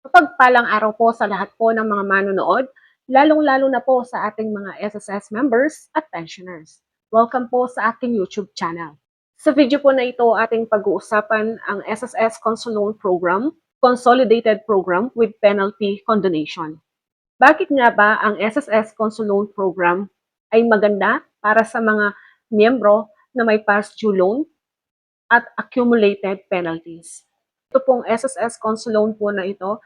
Mapagpalang araw po sa lahat po ng mga manonood, lalong-lalo na po sa ating mga SSS members at pensioners. Welcome po sa aking YouTube channel. Sa video po na ito, ating pag-uusapan ang SSS Consul Program, Consolidated Program with Penalty Condonation. Bakit nga ba ang SSS Consul Program ay maganda para sa mga miyembro na may past due loan at accumulated penalties? Ito pong SSS Consul Loan po na ito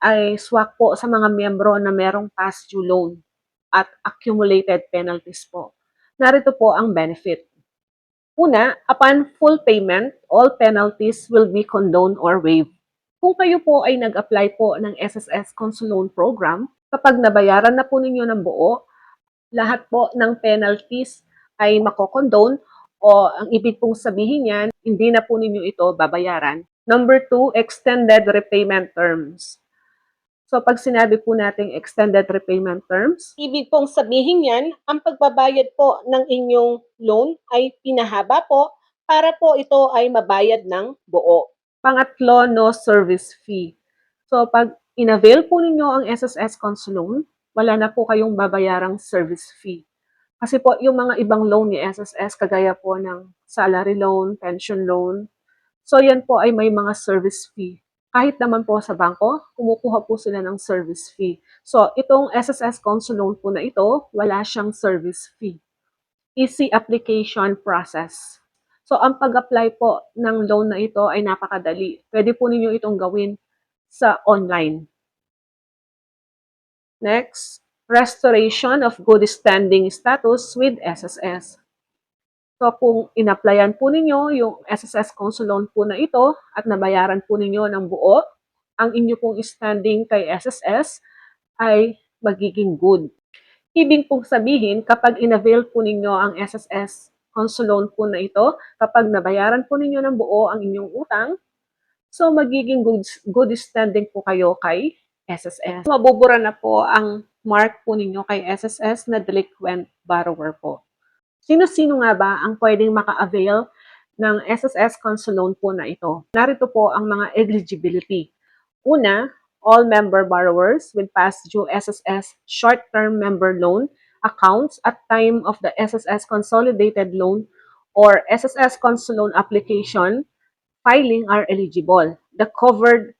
ay swak po sa mga miyembro na merong past due loan at accumulated penalties po. Narito po ang benefit. Una, upon full payment, all penalties will be condoned or waived. Kung kayo po ay nag-apply po ng SSS Consul Loan Program, kapag nabayaran na po ninyo ng buo, lahat po ng penalties ay makokondone o ang ibig pong sabihin yan, hindi na po ninyo ito babayaran. Number two, extended repayment terms. So pag sinabi po nating extended repayment terms, ibig pong sabihin yan, ang pagbabayad po ng inyong loan ay pinahaba po para po ito ay mabayad ng buo. Pangatlo, no service fee. So pag inavail po ninyo ang SSS Consul Loan, wala na po kayong babayarang service fee. Kasi po yung mga ibang loan ni SSS, kagaya po ng salary loan, pension loan, so yan po ay may mga service fee kahit naman po sa bangko, kumukuha po sila ng service fee. So, itong SSS Consul Loan po na ito, wala siyang service fee. Easy application process. So, ang pag-apply po ng loan na ito ay napakadali. Pwede po ninyo itong gawin sa online. Next, restoration of good standing status with SSS. So kung inaplayan po ninyo yung SSS Consul Loan po na ito at nabayaran po ninyo ng buo, ang inyo pong standing kay SSS ay magiging good. Ibig pong sabihin, kapag inavail po ninyo ang SSS Consul Loan po na ito, kapag nabayaran po ninyo ng buo ang inyong utang, so magiging good, good standing po kayo kay SSS. Mabubura na po ang mark po ninyo kay SSS na delinquent borrower po. Sino-sino nga ba ang pwedeng maka-avail ng SSS Consul Loan po na ito? Narito po ang mga eligibility. Una, all member borrowers with past due SSS short-term member loan accounts at time of the SSS Consolidated Loan or SSS Consul Loan application filing are eligible. The covered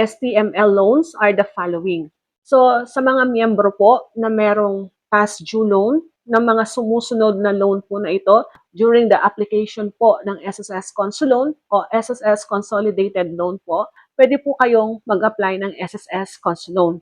STML loans are the following. So, sa mga miyembro po na merong past due loan, ng mga sumusunod na loan po na ito during the application po ng SSS Consul Loan o SSS Consolidated Loan po, pwede po kayong mag-apply ng SSS Consul Loan.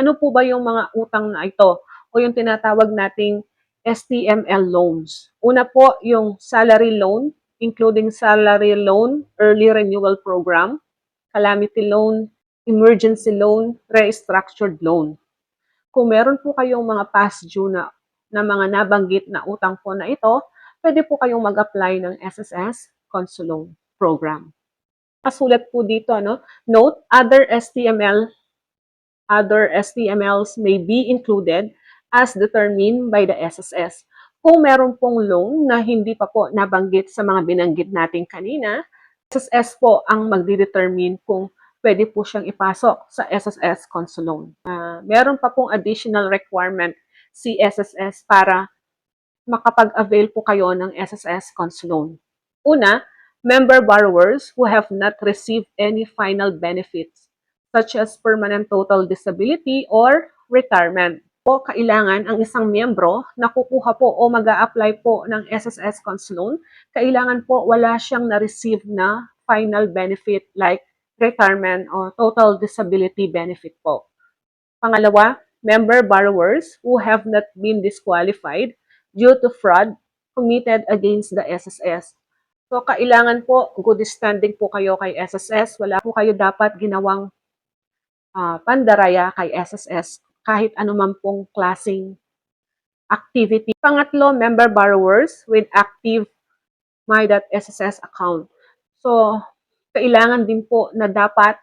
Ano po ba yung mga utang na ito o yung tinatawag nating STML loans? Una po yung salary loan, including salary loan, early renewal program, calamity loan, emergency loan, restructured loan. Kung meron po kayong mga past due na na mga nabanggit na utang po na ito, pwede po kayong mag-apply ng SSS Consul Loan Program. Kasulat po dito, no? Note, other STML other STMLs may be included as determined by the SSS. Kung meron pong loan na hindi pa po nabanggit sa mga binanggit natin kanina, SSS po ang magdi-determine kung pwede po siyang ipasok sa SSS Consul Loan. Uh, meron pa pong additional requirement si SSS para makapag-avail po kayo ng SSS Consul Loan. Una, member borrowers who have not received any final benefits such as permanent total disability or retirement. Po kailangan ang isang miyembro na kukuha po o mag apply po ng SSS Consul Loan, kailangan po wala siyang na-receive na final benefit like retirement o total disability benefit po. Pangalawa, member borrowers who have not been disqualified due to fraud committed against the SSS. So, kailangan po, good standing po kayo kay SSS. Wala po kayo dapat ginawang uh, pandaraya kay SSS kahit anuman pong klasing activity. Pangatlo, member borrowers with active My.SSS account. So, kailangan din po na dapat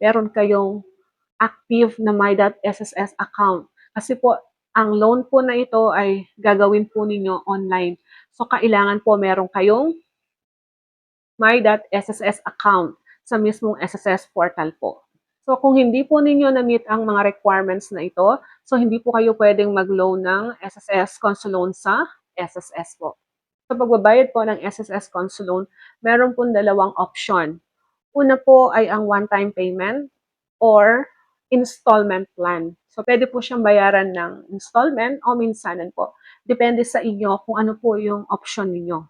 meron kayong active na My.SSS account. Kasi po, ang loan po na ito ay gagawin po ninyo online. So, kailangan po meron kayong My.SSS account sa mismong SSS portal po. So kung hindi po ninyo na-meet ang mga requirements na ito, so hindi po kayo pwedeng mag-loan ng SSS Consul Loan sa SSS po. Sa pagbabayad po ng SSS Consul Loan, meron pong dalawang option. Una po ay ang one-time payment or installment plan. So pwede po siyang bayaran ng installment o minsanan po. Depende sa inyo kung ano po yung option ninyo.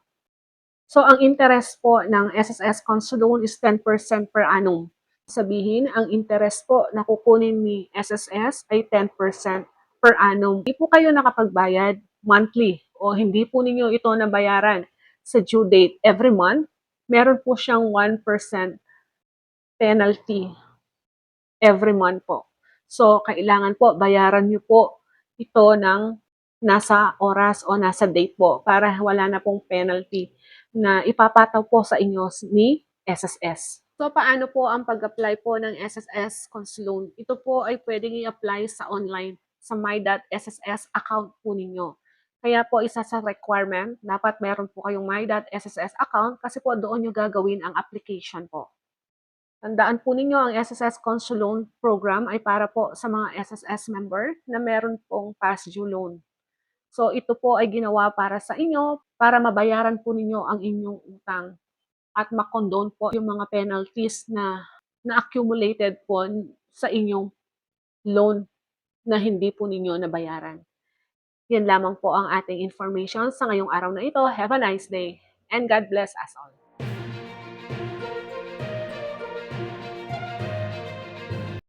So ang interest po ng SSS Consul Loan is 10% per annum. Sabihin, ang interest po na kukunin ni SSS ay 10% per annum. Hindi po kayo nakapagbayad monthly o hindi po ninyo ito nabayaran sa due date every month. Meron po siyang 1% penalty every month po. So, kailangan po bayaran niyo po ito ng nasa oras o nasa date po para wala na pong penalty na ipapataw po sa inyo ni SSS. So, paano po ang pag-apply po ng SSS Consul Loan? Ito po ay pwedeng i-apply sa online sa my.sss account po ninyo. Kaya po isa sa requirement, dapat meron po kayong my.sss account kasi po doon nyo gagawin ang application po. Tandaan po ninyo, ang SSS Consul Loan Program ay para po sa mga SSS member na meron pong past due loan. So ito po ay ginawa para sa inyo, para mabayaran po ninyo ang inyong utang at makondone po yung mga penalties na na-accumulated po sa inyong loan na hindi po ninyo nabayaran. Yan lamang po ang ating information sa ngayong araw na ito. Have a nice day and God bless us all.